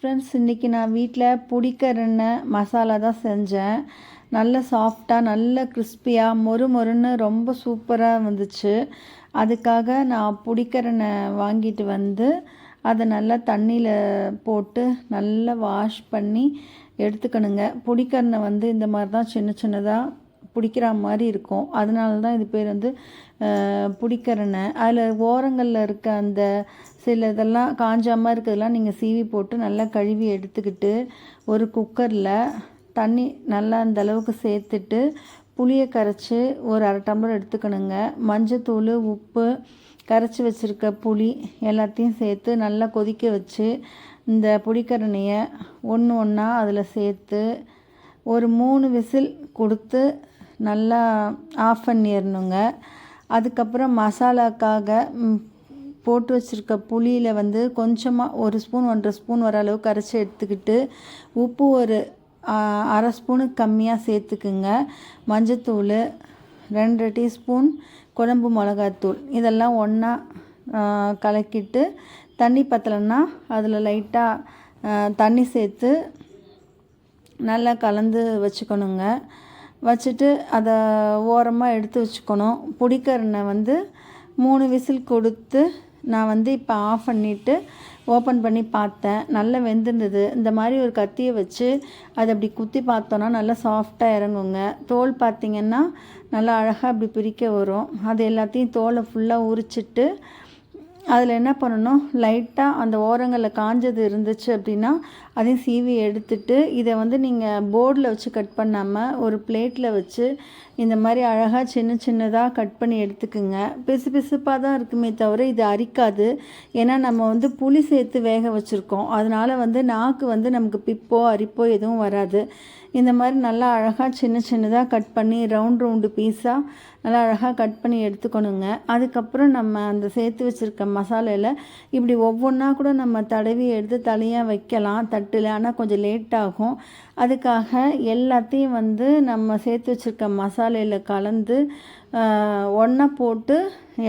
Friends இன்றைக்கி நான் வீட்டில் புடிக்கரண்ணை மசாலா தான் செஞ்சேன். நல்ல சாஃப்டாக நல்ல கிறிஸ்பியாக மொறு மொறுன்னு ரொம்ப சூப்பராக வந்துச்சு. அதுக்காக நான் புடிக்கரண்ணை வாங்கிட்டு வந்து அதை நல்லா தண்ணியில் போட்டு நல்லா வாஷ் பண்ணி எடுத்துக்கணுங்க. புடிக்கரணை வந்து இந்த மாதிரி தான் சின்ன சின்னதாக பிடிக்கிற மாதிரி இருக்கும். அதனால தான் இது பேர் வந்து பிடிக்கிறனை. அதில் ஓரங்களில் இருக்க அந்த சில இதெல்லாம் காஞ்சாமல் இருக்கிறதெல்லாம் நீங்கள் சீவி போட்டு நல்லா கழுவி எடுத்துக்கிட்டு ஒரு குக்கரில் தண்ணி நல்லா அந்த அளவுக்கு சேர்த்துட்டு புளியை கரைச்சி ஒரு அரை டம்ளர் எடுத்துக்கணுங்க. மஞ்சத்தூள் உப்பு கரைச்சி வச்சுருக்க புளி எல்லாத்தையும் சேர்த்து நல்லா கொதிக்க வச்சு இந்த புளிக்கரணையை ஒன்று ஒன்றா அதில் சேர்த்து ஒரு மூணு விசில் கொடுத்து நல்லா ஆஃப் பண்ணிடணுங்க அதுக்கப்புறம் மசாலாக்காக போட்டு வச்சுருக்க புளியில் வந்து கொஞ்சமாக ஒரு ஸ்பூன் ஒன்றரை ஸ்பூன் வர அளவு கரைச்சி எடுத்துக்கிட்டு உப்பு ஒரு அரை ஸ்பூனுக்கு கம்மியாக சேர்த்துக்குங்க. மஞ்சத்தூள் ரெண்டு டீஸ்பூன் குழம்பு மிளகாத்தூள். இதெல்லாம் ஒன்றா கலக்கிட்டு தண்ணி பத்தலைன்னா அதில் லைட்டாக தண்ணி சேர்த்து நல்லா கலந்து வச்சுக்கணுங்க. வச்சுட்டு அதை ஓரமாக எடுத்து வச்சுக்கணும். புடிக்கரணை வந்து மூணு விசில் கொடுத்து நான் வந்து இப்போ ஆஃப் பண்ணிவிட்டு ஓப்பன் பண்ணி பார்த்தேன். நல்லா வெந்திருந்தது. இந்த மாதிரி ஒரு கத்தியை வச்சு அதை அப்படி குத்தி பார்த்தோன்னா நல்லா சாஃப்டாக இறங்குங்க. தோல் பார்த்திங்கன்னா நல்லா அழகாக அப்படி பிரிக்க வரும். அது எல்லாத்தையும் தோலை ஃபுல்லாக உரிச்சிட்டு அதில் என்ன பண்ணணும்? லைட்டாக அந்த ஓரங்களில் காஞ்சது இருந்துச்சு அப்படின்னா அதையும் சீவி எடுத்துட்டு இதை வந்து நீங்கள் போர்டில் வச்சு கட் பண்ணாமல் ஒரு பிளேட்டில் வச்சு இந்த மாதிரி அழகாக சின்ன சின்னதாக கட் பண்ணி எடுத்துக்குங்க. பிசு பிசுப்பாக தான் இருக்குமே தவிர இது அரிக்காது. ஏன்னா நம்ம வந்து புளி சேர்த்து வேக வச்சுருக்கோம். அதனால் வந்து நாக்கு வந்து நமக்கு பிப்போ அரிப்போ எதுவும் வராது. இந்த மாதிரி நல்லா அழகாக சின்ன சின்னதாக கட் பண்ணி ரவுண்ட் ரவுண்டு பீஸாக நல்லா அழகாக கட் பண்ணி எடுத்துக்கணுங்க. அதுக்கப்புறம் நம்ம அந்த சேர்த்து வச்சுருக்க மசாலையில் இப்படி ஒவ்வொன்றா கூட நம்ம தடவி எடுத்து தலையாக வைக்கலாம் தட்டில். ஆனால் கொஞ்சம் லேட் ஆகும். அதுக்காக எல்லாத்தையும் வந்து நம்ம சேர்த்து வச்சுருக்க மசாலையில் கலந்து ஒன்றா போட்டு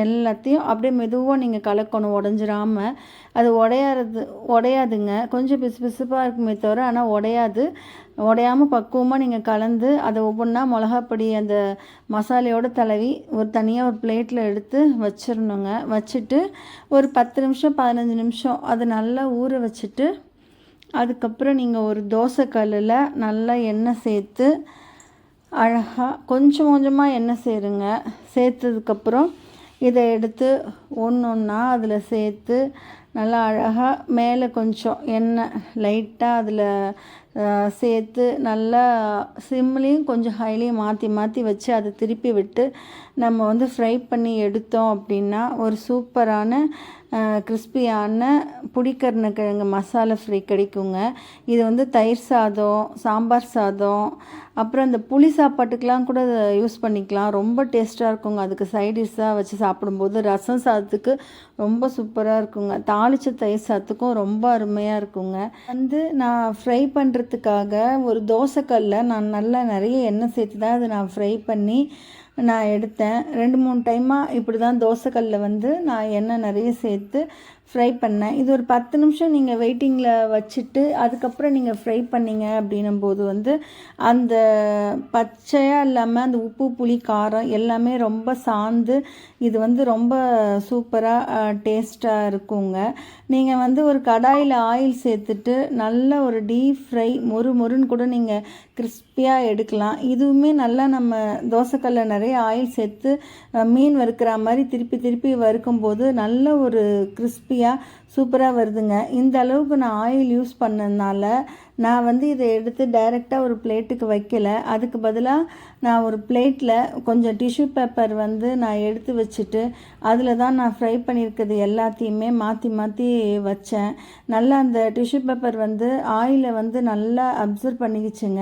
எல்லாத்தையும் அப்படியே மெதுவாக நீங்கள் கலக்கணும் உடஞ்சிராமல் அது உடையாறது உடையாதுங்க. கொஞ்சம் பிசு பிசுப்பாக இருக்குமே தவிர ஆனால் உடையாது. உடையாமல் பக்குவமாக நீங்கள் கலந்து அதை ஒவ்வொன்றா மிளகாப்பொடி அந்த மசாலையோடு தடவி ஒரு தனியாக ஒரு பிளேட்டில் எடுத்து வச்சிடணுங்க வச்சுட்டு ஒரு பத்து நிமிஷம் பதினஞ்சு நிமிஷம் அதை நல்லா ஊற வச்சுட்டு அதுக்கப்புறம் நீங்கள் ஒரு தோசை கல்லில் நல்லா எண்ணெய் சேர்த்து அழகாக கொஞ்சம் கொஞ்சமாக எண்ணெய் சேருங்க. சேர்த்ததுக்கப்புறம் இதை எடுத்து ஒன்று ஒன்றா அதில் சேர்த்து நல்லா அழகாக மேலே கொஞ்சம் எண்ணெய் லைட்டாக அதில் சேர்த்து நல்லா சிம்லேயும் கொஞ்சம் ஹைலையும் மாற்றி மாற்றி வச்சு அதை திருப்பி விட்டு நம்ம வந்து ஃப்ரை பண்ணி எடுத்தோம் அப்படின்னா ஒரு சூப்பரான கிறிஸ்பியான கிழங்கு மசாலா ஃப்ரை கிடைக்குங்க. இது வந்து தயிர் சாதம் சாம்பார் சாதம் அப்புறம் இந்த புளி சாப்பாட்டுக்கெலாம் கூட யூஸ் பண்ணிக்கலாம். ரொம்ப டேஸ்ட்டாக இருக்குங்க. அதுக்கு சைடிஷ்ஷாக வச்சு சாப்பிடும்போது ரசம் சாதத்துக்கு ரொம்ப சூப்பராக இருக்குங்க. தாளித்த தயிர் சாதத்துக்கும் ரொம்ப அருமையாக இருக்குங்க. வந்து நான் ஃப்ரை பண்ணுறதுக்காக ஒரு தோசைக்கல்ல நான் நல்லா நிறைய எண்ணெய் சேர்த்து தான் அதை நான் ஃப்ரை பண்ணி நான் எடுத்தேன். ரெண்டு மூணு டைமாக இப்படி தான் தோசைக்கல்ல வந்து நான் எண்ணெய் நிறைய சேர்த்து ஃப்ரை பண்ணேன் இது ஒரு பத்து நிமிஷம் நீங்கள் வெயிட்டிங்கில் வச்சுட்டு அதுக்கப்புறம் நீங்கள் ஃப்ரை பண்ணிங்க அப்படின்னும் போது வந்து அந்த பச்சையாக இல்லாமல் அந்த உப்பு புளி காரம் எல்லாமே ரொம்ப சாந்து இது வந்து ரொம்ப சூப்பராக டேஸ்ட்டாக இருக்குங்க. நீங்கள் வந்து ஒரு கடாயில் ஆயில் சேர்த்துட்டு நல்ல ஒரு டீப் ஃப்ரை மொறு மொறுன்னு கூட நீங்கள் கிறிஸ்பியாக எடுக்கலாம். இதுவுமே நல்லா நம்ம தோசைக்கல்ல நிறைய ஆயில் சேர்த்து மீன் வறுக்கிற மாதிரி திருப்பி திருப்பி வறுக்கும்போது நல்ல ஒரு கிறிஸ்பி கிறிஸ்பியாக சூப்பராக வருதுங்க. இந்த அளவுக்கு நான் ஆயில் யூஸ் பண்ணதுனால நான் வந்து இதை எடுத்து டைரெக்டாக ஒரு பிளேட்டுக்கு வைக்கல. அதுக்கு பதிலாக நான் ஒரு பிளேட்டில் கொஞ்சம் டிஷ்யூ பேப்பர் வந்து நான் எடுத்து வச்சுட்டு அதில் தான் நான் ஃப்ரை பண்ணியிருக்கிறது எல்லாத்தையுமே மாற்றி மாற்றி வச்சேன். நல்லா அந்த டிஷ்யூ பேப்பர் வந்து ஆயிலை வந்து நல்லா அப்சர்வ் பண்ணிக்கிச்சுங்க.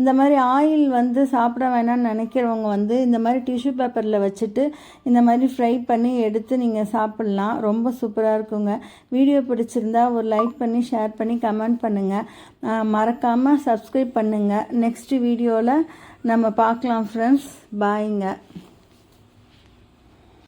இந்த மாதிரி ஆயில் வந்து சாப்பிட வேணாம்னு நினைக்கிறவங்க வந்து இந்த மாதிரி டிஷ்யூ பேப்பரில் வச்சுட்டு இந்த மாதிரி ஃப்ரை பண்ணி எடுத்து நீங்கள் சாப்பிட்லாம். ரொம்ப சூப்பராக இருக்குங்க. வீடியோ பிடிச்சிருந்தா ஒரு லைக் பண்ணி ஷேர் பண்ணி கமெண்ட் பண்ணுங்கள் மறக்காமல் சப்ஸ்கிரைப் பண்ணுங்கள் நெக்ஸ்ட் வீடியோவில் நம்ம பார்க்கலாம் ஃப்ரெண்ட்ஸ் பாய்ங்க